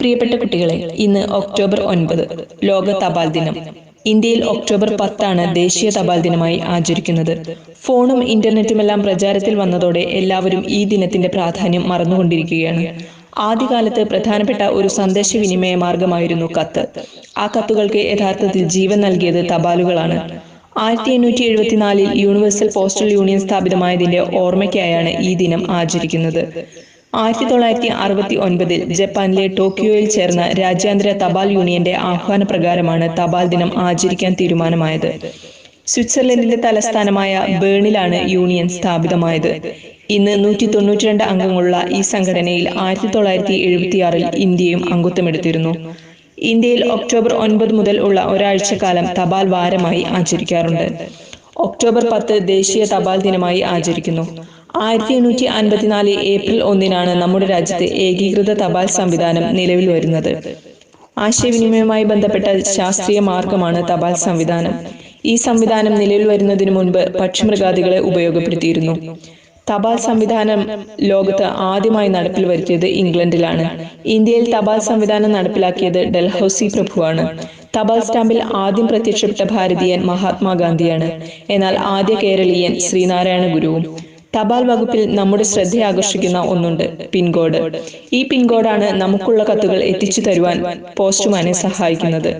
പ്രിയപ്പെട്ട കുട്ടികളെ ഇന്ന് ഒക്ടോബർ ഒൻപത് ലോക തപാൽ ദിനം. ഇന്ത്യയിൽ ഒക്ടോബർ പത്താണ് ദേശീയ തപാൽ ദിനമായി ആചരിക്കുന്നത്. ഫോണും ഇന്റർനെറ്റുമെല്ലാം പ്രചാരത്തിൽ വന്നതോടെ എല്ലാവരും ഈ ദിനത്തിന്റെ പ്രാധാന്യം മറന്നുകൊണ്ടിരിക്കുകയാണ്. ആദ്യകാലത്ത് പ്രധാനപ്പെട്ട ഒരു സന്ദേശ വിനിമയ മാർഗമായിരുന്നു കത്ത്. ആ കത്തുകൾക്ക് യഥാർത്ഥത്തിൽ ജീവൻ നൽകിയത് തപാലുകളാണ്. ആയിരത്തി എണ്ണൂറ്റി എഴുപത്തിനാലിൽ യൂണിവേഴ്സൽ പോസ്റ്റൽ യൂണിയൻ സ്ഥാപിതമായതിന്റെ ഓർമ്മയ്ക്കായാണ് ഈ ദിനം ആചരിക്കുന്നത്. ആയിരത്തി തൊള്ളായിരത്തി അറുപത്തി ഒൻപതിൽ ജപ്പാനിലെ ടോക്കിയോയിൽ ചേർന്ന രാജ്യാന്തര തപാൽ യൂണിയന്റെ ആഹ്വാന പ്രകാരമാണ് തപാൽ ദിനം ആചരിക്കാൻ തീരുമാനമായത്. സ്വിറ്റ്സർലൻഡിന്റെ തലസ്ഥാനമായ ബേണിലാണ് യൂണിയൻ സ്ഥാപിതമായത്. ഇന്ന് നൂറ്റി തൊണ്ണൂറ്റിരണ്ട് അംഗങ്ങളുള്ള ഈ സംഘടനയിൽ ആയിരത്തി തൊള്ളായിരത്തി എഴുപത്തിയാറിൽ ഇന്ത്യയും അംഗത്വമെടുത്തിരുന്നു. ഇന്ത്യയിൽ ഒക്ടോബർ ഒൻപത് മുതൽ ഉള്ള ഒരാഴ്ചക്കാലം തപാൽ വാരമായി ആചരിക്കാറുണ്ട്. ഒക്ടോബർ പത്ത് ദേശീയ തപാൽ ദിനമായി ആചരിക്കുന്നു. ആയിരത്തി എണ്ണൂറ്റി അൻപത്തിനാല് ഏപ്രിൽ ഒന്നിനാണ് നമ്മുടെ രാജ്യത്ത് ഏകീകൃത തപാൽ സംവിധാനം നിലവിൽ വരുന്നത്. ആശയവിനിമയവുമായി ബന്ധപ്പെട്ട ശാസ്ത്രീയ മാർഗമാണ് തപാൽ സംവിധാനം. ഈ സംവിധാനം നിലവിൽ വരുന്നതിനു മുൻപ് പക്ഷിമൃഗാദികളെ ഉപയോഗപ്പെടുത്തിയിരുന്നു. തപാൽ സംവിധാനം ലോകത്ത് ആദ്യമായി നടപ്പിൽ വരുത്തിയത് ഇംഗ്ലണ്ടിലാണ്. ഇന്ത്യയിൽ തപാൽ സംവിധാനം നടപ്പിലാക്കിയത് ഡൽഹൌസി പ്രഭുവാണ്. തപാൽ സ്റ്റാമ്പിൽ ആദ്യം പ്രത്യക്ഷപ്പെട്ട ഭാരതീയൻ മഹാത്മാഗാന്ധിയാണ്. എന്നാൽ ആദ്യ കേരളീയൻ ശ്രീനാരായണ ഗുരുവും തപാൽ വകുപ്പിൽ നമ്മുടെ ശ്രദ്ധ ആകർഷിക്കുന്ന ഒന്നുണ്ട് പിൻകോഡ്. ഈ പിൻകോഡാണ് നമുക്കുള്ള കത്തുകൾ എത്തിച്ചു തരുവാൻ പോസ്റ്റ്മാനെ സഹായിക്കുന്നത്.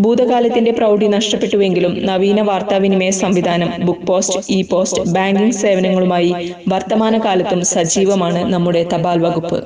ഭൂതകാലത്തിന്റെ പ്രൗഢി നഷ്ടപ്പെട്ടുവെങ്കിലും നവീന വാർത്താവിനിമയ സംവിധാനം book post e post banking സേവനങ്ങളുമായി വർത്തമാനകാലത്തും സജീവമാണ് നമ്മുടെ തപാൽ വകുപ്പ്.